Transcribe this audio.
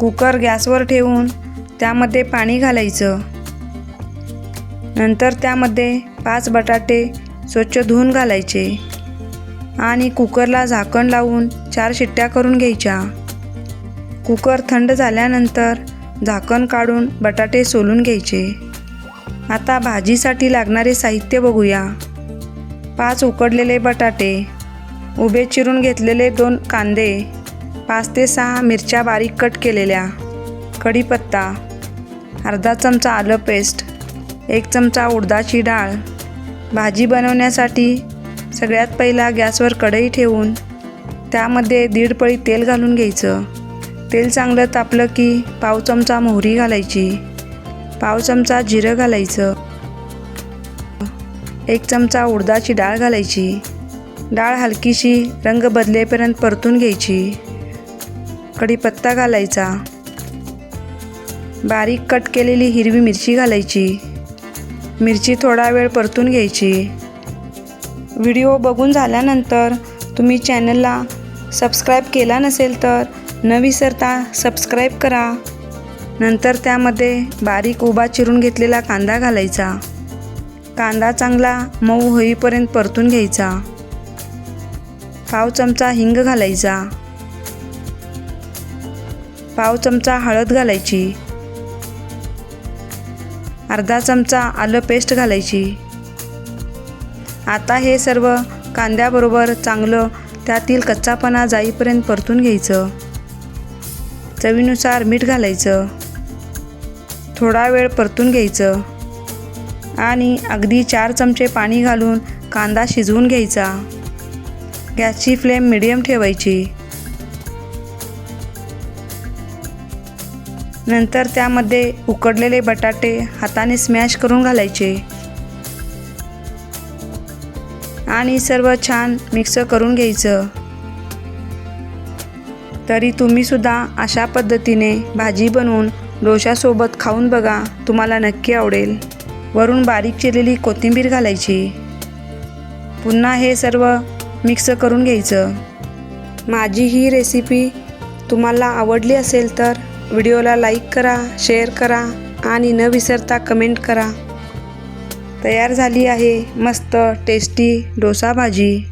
Cooker गॅसवर ठेवून त्यामध्ये पाणी घालायचं. नंतर त्यामध्ये पाच बटाटे स्वच्छ धुवून घालायचे आणि कुकरला झाकण लावून चार शिट्ट्या करून घ्यायच्या. कुकर थंड झाल्यानंतर झाकण काढून बटाटे सोलून घ्यायचे. आता भाजीसाठी लागणारे साहित्य बघूया. पाच उकडलेले बटाटे उभे चिरून घेतलेले दोन कांदे पाच ते सहा मिरच्या बारीक कट केलेल्या. कढीपत्ता अर्धा चमचा आलं पेस्ट एक चमचा उडदाची डाळ. भाजी बनवण्यासाठी सगळ्यात पहिला गॅसवर कढई ठेवून त्यामध्ये दीड पळी तेल घालून घ्यायचं. तेल चांगलं तापलं की पाव चमचा मोहरी घालायची. पाव चमचा जिरं घालायचं. एक चमचा उडदाची डाळ घालायची. डाळ हलकीशी रंग बदलेपर्यंत परतून घ्यायची. कढीपत्ता घालायचा. बारीक कट केलेली हिरवी मिरची घालायची. मिरची थोडा वेळ परतून घ्यायची. व्हिडिओ बघून झाल्यानंतर तुम्ही चॅनलला सबस्क्राईब केला नसेल तर न विसरता सबस्क्राईब करा. नंतर त्यामध्ये बारीक उभा चिरून घेतलेला कांदा घालायचा. कांदा चांगला मऊ होईपर्यंत परतून घ्यायचा. पाव चमचा हिंग घालायचा. पाव चमचा हळद घालायची. अर्धा चमचा आलं पेस्ट घालायची. आता हे सर्व कांद्याबरोबर चांगलं त्यातील कच्चापणा जाईपर्यंत परतून घ्यायचं. चवीनुसार मीठ घालायचं. थोडा वेळ परतून घ्यायचं. आणि अगदी चार चमचे पाणी घालून कांदा शिजवून घ्यायचा. गॅसची फ्लेम मिडियम ठेवायची. नंतर त्यामध्ये उकडलेले बटाटे हाताने स्मॅश करून घालायचे. आणि सर्व छान मिक्स करून घ्यायचं. तरी तुम्हीसुद्धा अशा पद्धतीने भाजी बनवून डोशासोबत खाऊन बघा तुम्हाला नक्की आवडेल. वरून बारीक चिरलेली कोथिंबीर घालायची. पुन्हा हे सर्व मिक्स करून घ्यायचं. माझी ही रेसिपी तुम्हाला आवडली असेल तर व्हिडिओला लाईक करा शेअर करा आणि न विसरता कमेंट करा. तयार झाली आहे मस्त टेस्टी डोसा भाजी.